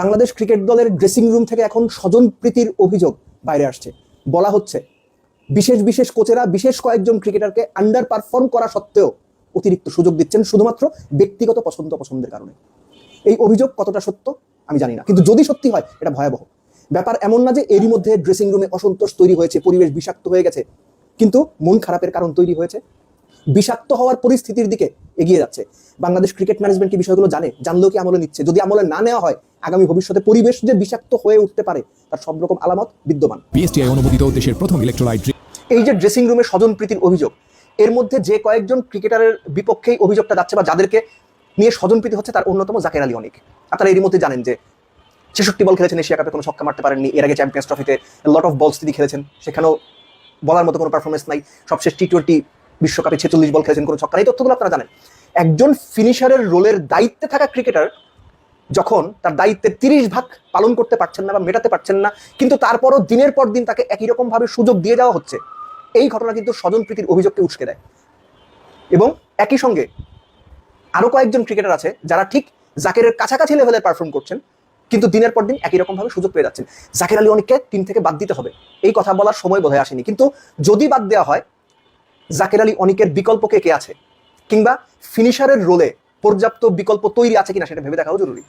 Bangladesh cricket দলের dressing room থেকে এখন স্বজন প্রীতির অভিযোগ বাইরে আসছে। বলা হচ্ছে, বিশেষ বিশেষ কোচেরা বিশেষ কয়েকজন ক্রিকেটারকে আন্ডার পারফর্ম করা সত্ত্বেও অতিরিক্ত সুযোগ দিচ্ছেন শুধুমাত্র ব্যক্তিগত পছন্দ পছন্দের কারণে। এই অভিযোগ কতটা সত্য আমি জানি না, কিন্তু যদি সত্যি হয়, এটা ভয়াবহ। ব্যাপার এমন না যে এরই মধ্যে ড্রেসিং রুমে অসন্তোষ তৈরি হয়েছে, পরিবেশ বিষাক্ত হয়ে গেছে, কিন্তু মন খারাপের কারণ তৈরি হয়েছে। বিষাক্ত হওয়ার পরিস্থিতির দিকে এগিয়ে যাচ্ছে। বাংলাদেশ ক্রিকেট ম্যানেজমেন্ট কি বিষয়গুলো জানে, জানলেও কি আমলে নিচ্ছে? যদি আমলে না নেওয়া হয় আগামী ভবিষ্যতে পরিবেশ যে বিষাক্ত হয়ে উঠতে পারে তার সব রকম আলামত বিদ্যমান। বিএসটিআই অনুমোদিত দেশের প্রথম ইলেকট্রোলাইট এই যে ড্রেসিং রুমে স্বজন প্রীতির অভিযোগ এর মধ্যে যে কয়েকজন ক্রিকেটারের বিপক্ষেই অভিযোগটা যাচ্ছে বা যাদেরকে নিয়ে স্বজন প্রীতি হচ্ছে তার অন্যতম জাকের আলী অনেক। আপনারা এরই মধ্যে জানেন যে ছেষট্টি বল খেলেছেন এশিয়া কাপে কোনো ছক্কা মারতে পারেননি। এর আগে চ্যাম্পিয়ন্স ট্রফিতে লট অফ বলস তিনি খেলেছেন। সেখানেও বলার মতো কোনো পারফরমেন্স নাই। সবশেষ টি টোয়েন্টি বিশ্বকাপে ছেচল্লিশ বল খেলেছেন কোনো ছক্কা এই তথ্যগুলো আপনারা জানেন। একজন ফিনিশারের রোলের দায়িত্বে থাকা ক্রিকেটার যখন তার দায়িত্বের তিরিশ ভাগ পালন করতে পারছেন না বা মেটাতে পারছেন না, কিন্তু তারপরও দিনের পর দিন তাকে একই রকম ভাবে সুযোগ দিয়ে দেওয়া হচ্ছে, এই ঘটনা কিন্তু স্বজন প্রীতির অভিযোগকে উস্কে দেয়। এবং একই সঙ্গে আরও কয়েকজন ক্রিকেটার আছে যারা ঠিক জাকেরের কাছাকাছি লেভেলের পারফর্ম করছেন, কিন্তু দিনের পর দিন একই রকম ভাবে সুযোগ পেয়ে যাচ্ছেন। জাকের আলী অনেককে টিম থেকে বাদ দিতে হবে, এই কথা বলার সময় বোধহয় আসেনি। কিন্তু যদি বাদ দেওয়া হয়, জাকের আলী অনেকের বিকল্প কে কে আছে? কিংবা ফিনিশারের রোলে পর্যাপ্ত বিকল্প তৈরি আছে কিনা সেটা ভেবে দেখাও জরুরি।